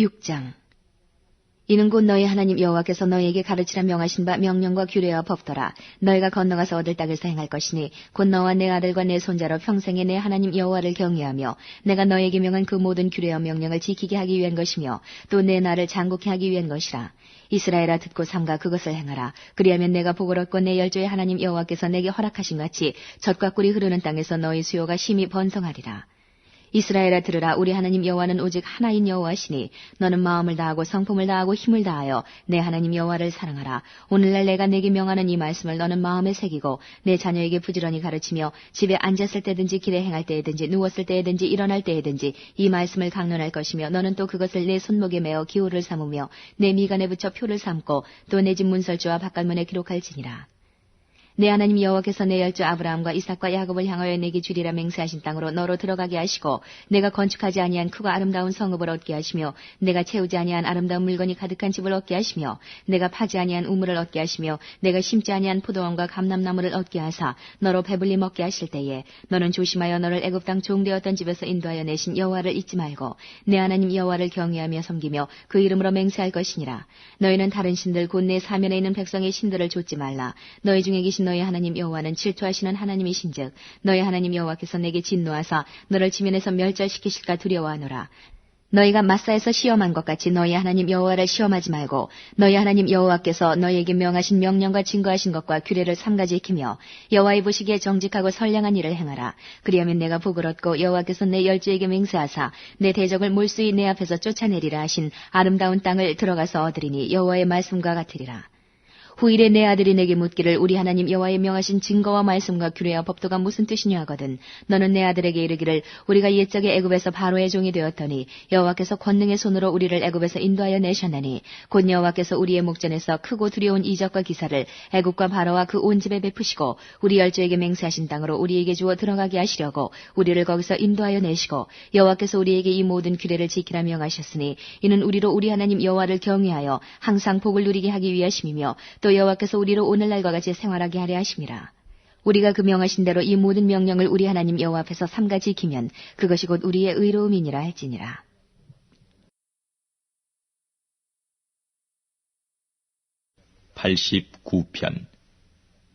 6장. 이는 곧 너희 하나님 여호와께서 너희에게 가르치라 명하신 바 명령과 규례와 법도라. 너희가 건너가서 얻을 땅에서 행할 것이니 곧 너와 내 아들과 내 손자로 평생에 내 하나님 여호와를 경외하며 내가 너희에게 명한 그 모든 규례와 명령을 지키게 하기 위한 것이며 또 내 나를 장국케 하기 위한 것이라. 이스라엘아 듣고 삼가 그것을 행하라. 그리하면 내가 복을 얻고 내 열조의 하나님 여호와께서 내게 허락하신 같이 젖과 꿀이 흐르는 땅에서 너희 수요가 심히 번성하리라 이스라엘아 들으라. 우리 하나님 여호와는 오직 하나인 여호와시니 너는 마음을 다하고 성품을 다하고 힘을 다하여 내 하나님 여호와를 사랑하라. 오늘날 내가 내게 명하는 이 말씀을 너는 마음에 새기고 내 자녀에게 부지런히 가르치며 집에 앉았을 때든지 길에 행할 때에든지 누웠을 때에든지 일어날 때에든지 이 말씀을 강론할 것이며 너는 또 그것을 내 손목에 메어 기호를 삼으며 내 미간에 붙여 표를 삼고 또 내 집 문설주와 바깥문에 기록할지니라 내 하나님 여호와께서 내 열조 아브라함과 이삭과 야곱을 향하여 내게 주리라 맹세하신 땅으로 너로 들어가게 하시고 내가 건축하지 아니한 크고 아름다운 성읍을 얻게 하시며 내가 채우지 아니한 아름다운 물건이 가득한 집을 얻게 하시며 내가 파지 아니한 우물을 얻게 하시며 내가 심지 아니한 포도원과 감람나무를 얻게 하사 너로 배불리 먹게 하실 때에 너는 조심하여 너를 애굽 땅 종되었던 집에서 인도하여 내신 여호와를 잊지 말고 내 하나님 여호와를 경외하며 섬기며 그 이름으로 맹세할 것이니라. 너희는 다른 신들 곧 내 사면에 있는 백성의 신들을 좇지 말라. 너희 중에 계신 너희 하나님 여호와는 질투하시는 하나님이신즉 너희 하나님 여호와께서 내게 진노하사 너를 지면에서 멸절시키실까 두려워하노라. 너희가 마사에서 시험한 것 같이 너희 하나님 여호와를 시험하지 말고 너희 하나님 여호와께서 너희에게 명하신 명령과 증거하신 것과 규례를 삼가지 지키며 여호와의 보시기에 정직하고 선량한 일을 행하라. 그리하면 내가 복을 얻고 여호와께서 내 열주에게 맹세하사 내 대적을 몰수히 내 앞에서 쫓아내리라 하신 아름다운 땅을 들어가서 얻으리니 여호와의 말씀과 같으리라. 후일에 내 아들이 내게 묻기를 우리 하나님 여호와의 명하신 증거와 말씀과 규례와 법도가 무슨 뜻이냐 하거든 너는 내 아들에게 이르기를 우리가 옛적에 애굽에서 바로의 종이 되었더니 여호와께서 권능의 손으로 우리를 애굽에서 인도하여 내셨나니 곧 여호와께서 우리의 목전에서 크고 두려운 이적과 기사를 애굽과 바로와 그 온 집에 베푸시고 우리 열조에게 맹세하신 땅으로 우리에게 주어 들어가게 하시려고 우리를 거기서 인도하여 내시고 여호와께서 우리에게 이 모든 규례를 지키라 명하셨으니 이는 우리로 우리 하나님 여호와를 경외하여 항상 복을 누리게 하기 위하심이며 또 여호와께서 우리로 오늘날과 같이 생활하게 하려 하심이라. 우리가 그 명하신 대로 이 모든 명령을 우리 하나님 여호와 앞에서 삼가 지키면 그것이 곧 우리의 의로움이니라 할지니라. (89편)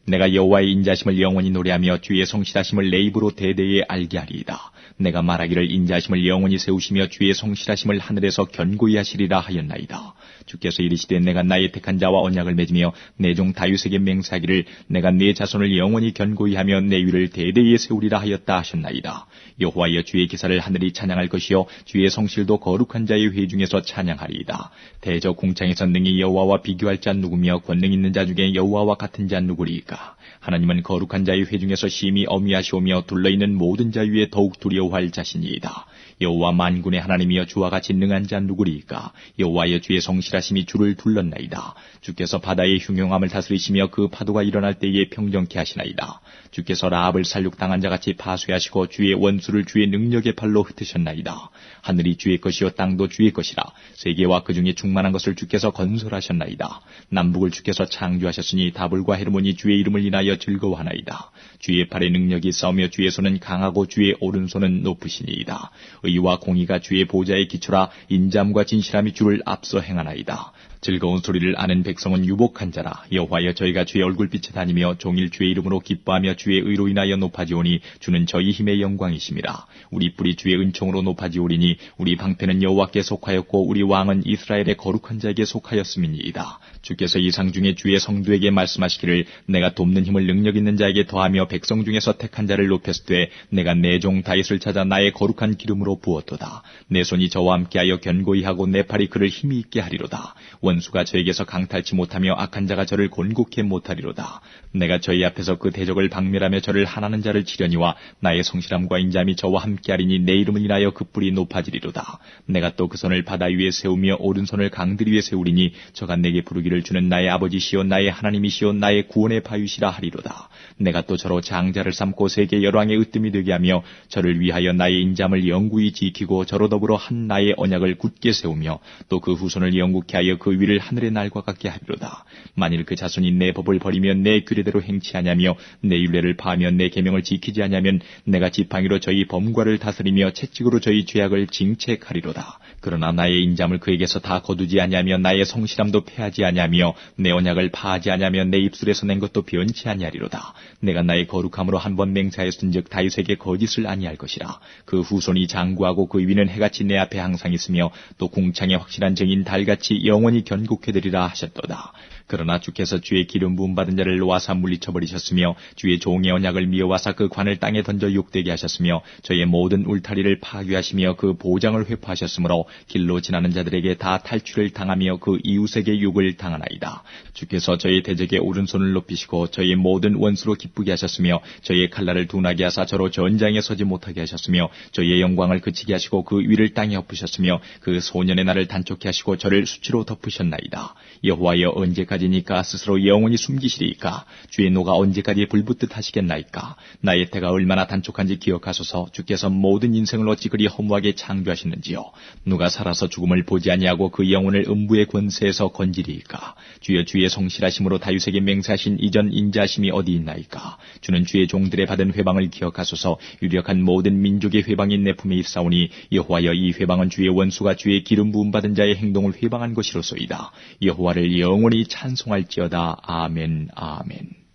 내가 여호와의 인자심을 영원히 노래하며 주의 성실하심을 내 입으로 대대에 알게 하리이다. 내가 말하기를 인자심을 영원히 세우시며 주의 성실하심을 하늘에서 견고히 하시리라 하였나이다. 주께서 이르시되 내가 나의 택한 자와 언약을 맺으며 내 종 다윗에게 맹세하기를 내가 네 자손을 영원히 견고히 하며 내 위를 대대에 세우리라 하였다 하셨나이다. 여호와여 주의 기사를 하늘이 찬양할 것이요 주의 성실도 거룩한 자의 회 중에서 찬양하리이다. 대저 궁창에서 능히 여호와와 비교할 자 누구며 권능 있는 자 중에 여호와와 같은 자 누구리까? 하나님은 거룩한 자의 회 중에서 심히 어미하시오며 둘러있는 모든 자 위에 더욱 두 려워할 자신이이다. 여호와 만군의 하나님이여 주와 같이 능한 자 누구리까? 여호와여 주의 성실하심이 주를 둘렀나이다. 주께서 바다의 흉용함을 다스리시며 그 파도가 일어날 때에 평정케 하시나이다. 주께서 라합을 살육당한 자같이 파쇄하시고 주의 원수를 주의 능력의 팔로 흩으셨나이다. 하늘이 주의 것이요 땅도 주의 것이라. 세계와 그 중에 충만한 것을 주께서 건설하셨나이다. 남북을 주께서 창조하셨으니 다불과 헤르몬이 주의 이름을 인하여 즐거워하나이다. 주의 팔의 능력이 싸우며 주의 손은 강하고 주의 오른손은 높으시니이다. 의와 공의가 주의 보좌의 기초라 인잠과 진실함이 주를 앞서 행하나이다. 즐거운 소리를 아는 백성은 유복한 자라. 여호와여 저희가 주의 얼굴빛에 다니며 종일 주의 이름으로 기뻐하며 주의 의로 인하여 높아지오니 주는 저희 힘의 영광이심이라. 우리 뿌리 주의 은총으로 높아지오리니 우리 방패는 여호와께 속하였고 우리 왕은 이스라엘의 거룩한 자에게 속하였음이니이다. 주께서 이상 중에 주의 성도에게 말씀하시기를 내가 돕는 힘을 능력 있는 자에게 더하며 백성 중에서 택한 자를 높였을 때 내가 내 종 다윗을 찾아 나의 거룩한 기름으로 부었도다. 내 손이 저와 함께하여 견고히 하고 내 팔이 그를 힘이 있게 하리로다. 원 수가 저에게서 강탈치 못하며 악한 자가 저를 곤곡해 못하리로다. 내가 저희 앞에서 그 대적을 박멸하며 저를 하나는 자를 치려니와 나의 성실함과 인자함이 저와 함께하리니 내 이름을 인하여 그 뿔이 높아지리로다. 내가 또 그 손을 바다 위에 세우며 오른손을 강들 위에 세우리니 저가 내게 부르기를 주는 나의 아버지시오 나의 하나님이시오 나의 구원의 바위시라 하리로다. 내가 또 저로 장자를 삼고 세계 열왕의 으뜸이 되게 하며 저를 위하여 나의 인잠을 영구히 지키고 저로 더불어 한 나의 언약을 굳게 세우며 또 그 후손을 영국케 하여 그 위를 하늘의 날과 같게 하리로다. 만일 그 자손이 내 법을 버리며 내 규례대로 행치 하냐며 내 율례를 파하며 내 계명을 지키지 하냐면 내가 지팡이로 저희 범과를 다스리며 채찍으로 저희 죄악을 징책하리로다. 그러나 나의 인잠을 그에게서 다 거두지 아니하며 나의 성실함도 패하지 아니하며 내 언약을 파하지 아니하며 내 입술에서 낸 것도 변치 아니하리로다. 내가 나의 거룩함으로 한 번 맹세하였은즉 다윗에게 거짓을 아니할 것이라. 그 후손이 장구하고 그 위는 해같이 내 앞에 항상 있으며 또 궁창에 확실한 증인 달같이 영원히 견고케 되리라 하셨도다. 그러나 주께서 주의 기름 부음 받은 자를 놓아사 물리쳐 버리셨으며 주의 종의 언약을 미워하사 그 관을 땅에 던져 욕되게 하셨으며 저의 모든 울타리를 파괴하시며 그 보장을 회파하셨으므로 길로 지나는 자들에게 다 탈출을 당하며 그 이웃에게 욕을 당하나이다. 주께서 저의 대적에 오른손을 높이시고 저의 모든 원수로 기쁘게 하셨으며 저의 칼날을 둔하게 하사 저로 전장에 서지 못하게 하셨으며 저의 영광을 그치게 하시고 그 위를 땅에 엎으셨으며 그 소년의 날을 단촉케 하시고 저를 수치로 덮으셨나이다. 여호와여 언제까지 니까 스스로 영원히 숨기시리이까? 주의 노가 언제까지 불붙듯 하시겠나이까? 나의 태가 얼마나 단촉한지 기억하소서. 주께서 모든 인생을 어찌 그리 허무하게 창조하시는지요. 누가 살아서 죽음을 보지 아니하고 그 영혼을 음부의 권세에서 건지리이까? 주여 주의 성실하심으로 다윗에게 맹세하신 이전 인자심이 어디 있나이까? 주는 주의 종들의 받은 회방을 기억하소서. 유력한 모든 민족의 회방인 내 품에 있사오니 여호와여 이 회방은 주의 원수가 주의 기름 부음 받은 자의 행동을 회방한 것이로소이다. 여호와를 영원히 찬 송할지어다. 아멘 아멘.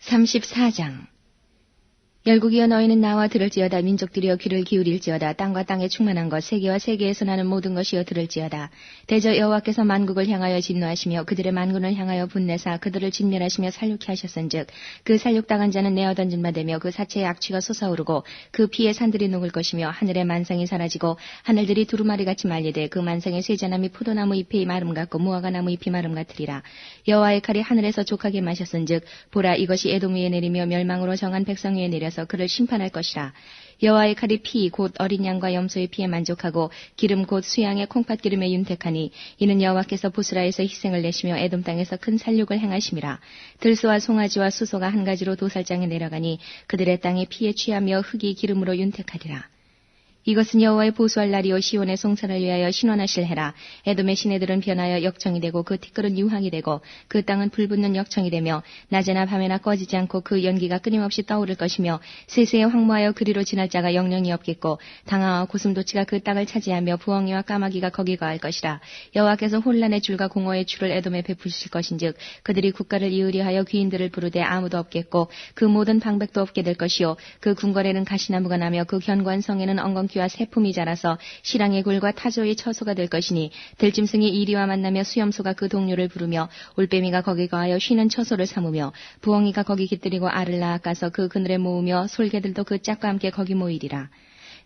삼십사장 열국이여 너희는 나와 들을지어다. 민족들이여 귀를 기울일지어다. 땅과 땅에 충만한 것 세계와 세계에서 나는 모든 것이여 들을지어다. 대저 여호와께서 만국을 향하여 진노하시며 그들의 만군을 향하여 분내사 그들을 진멸하시며 살육케 하셨은즉 그 살육당한 자는 내어 던진 바 되며 그 사체의 악취가 솟아오르고 그 피의 산들이 녹을 것이며 하늘의 만상이 사라지고 하늘들이 두루마리같이 말리되 그 만상의 세자나무 포도나무 잎이 마름 같고 무화과 나무 잎이 마름 같으리라. 여호와의 칼이 하늘에서 족하게 마셨은즉 보라 이것이 에돔 위에 내리며 멸망으로 정한 백성 위에 내려서 그를 심판할 것이라. 여호와의 칼이 피 곧 어린 양과 염소의 피에 만족하고 기름 곧 수양의 콩팥 기름에 윤택하니 이는 여호와께서 보스라에서 희생을 내시며 에돔 땅에서 큰 살육을 행하심이라. 들소와 송아지와 수소가 한 가지로 도살장에 내려가니 그들의 땅에 피에 취하며 흙이 기름으로 윤택하리라. 이것은 여호와의 보수할 날이요 시온의 송사를 위하여 신원하실 해라. 에돔의 시내들은 변하여 역청이 되고 그 티끌은 유황이 되고 그 땅은 불붙는 역청이 되며 낮에나 밤에나 꺼지지 않고 그 연기가 끊임없이 떠오를 것이며 세세에 황무하여 그리로 지날 자가 영영이 없겠고 당하와 고슴도치가 그 땅을 차지하며 부엉이와 까마귀가 거기 가할 것이라. 여호와께서 혼란의 줄과 공허의 줄을 에돔에 베푸실 것인즉 그들이 국가를 이으리하여 귀인들을 부르되 아무도 없겠고 그 모든 방백도 없게 될 것이요 그 궁궐에는 가시나무가 나며 그 견고한 성에는 엉겅퀴 와 새품이 자라서 시랑의 굴과 타조의 처소가 될 것이니 들짐승이 이리와 만나며 수염소가 그 동료를 부르며 올빼미가 거기 가하여 쉬는 처소를 삼으며 부엉이가 거기 깃들이고 알을 낳아가서 그 그늘에 모으며 솔개들도 그 짝과 함께 거기 모이리라.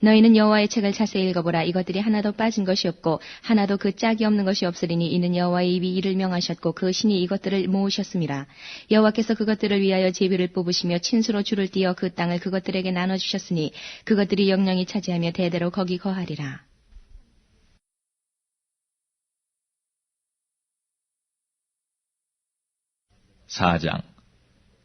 너희는 여호와의 책을 자세히 읽어보라. 이것들이 하나도 빠진 것이 없고 하나도 그 짝이 없는 것이 없으리니 이는 여호와의 입이 이를 명하셨고 그 신이 이것들을 모으셨습니다. 여호와께서 그것들을 위하여 제비를 뽑으시며 친수로 줄을 띄어 그 땅을 그것들에게 나눠 주셨으니 그것들이 영영이 차지하며 대대로 거기 거하리라. 사장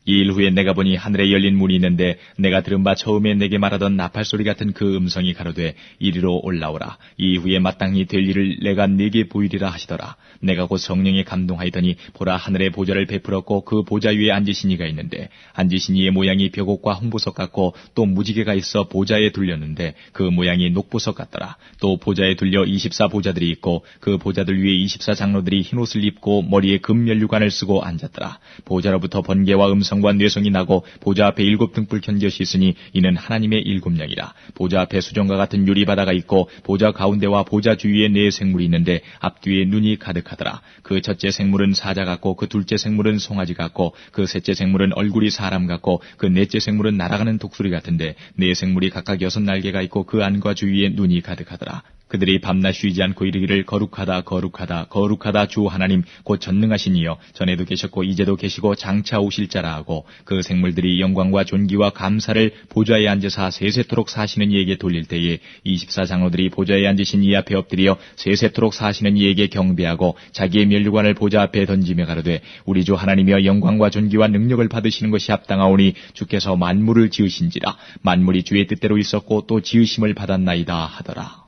이 일 후에 내가 보니 하늘에 열린 문이 있는데 내가 들은 바 처음에 내게 말하던 나팔 소리 같은 그 음성이 가로되 이리로 올라오라. 이후에 마땅히 될 일을 내가 네게 보이리라 하시더라. 내가 곧 성령에 감동하이더니 보라 하늘의 보좌를 베풀었고 그 보좌 위에 앉으신 이가 있는데 앉으신 이의 모양이 벽옥과 홍보석 같고 또 무지개가 있어 보좌에 둘렸는데 그 모양이 녹보석 같더라. 또 보좌에 둘려 24 보좌들이 있고 그 보좌들 위에 24 장로들이 흰 옷을 입고 머리에 금 면류관을 쓰고 앉았더라. 보좌로부터 번개와 음성 성과 뇌성이 나고 보좌 앞에 일곱 등불 견것이 있으니 이는 하나님의 일곱 명이라. 보좌 앞에 수정과 같은 유리 바다가 있고 보좌 가운데와 보좌 주위에 네 생물이 있는데 앞뒤에 눈이 가득하더라. 그 첫째 생물은 사자 같고 그 둘째 생물은 송아지 같고 그 셋째 생물은 얼굴이 사람 같고 그 넷째 생물은 날아가는 독수리 같은데 네 생물이 각각 여섯 날개가 있고 그 안과 주위에 눈이 가득하더라. 그들이 밤낮 쉬지 않고 이르기를 거룩하다 거룩하다 거룩하다 주 하나님 곧 전능하신 이여 전에도 계셨고 이제도 계시고 장차 오실 자라 하고 그 생물들이 영광과 존귀와 감사를 보좌에 앉으사 세세토록 사시는 이에게 돌릴 때에 24장로들이 보좌에 앉으신 이 앞에 엎드려 세세토록 사시는 이에게 경배하고 자기의 멸류관을 보좌 앞에 던지며 가로되 우리 주 하나님이여 영광과 존귀와 능력을 받으시는 것이 합당하오니 주께서 만물을 지으신지라. 만물이 주의 뜻대로 있었고 또 지으심을 받았나이다 하더라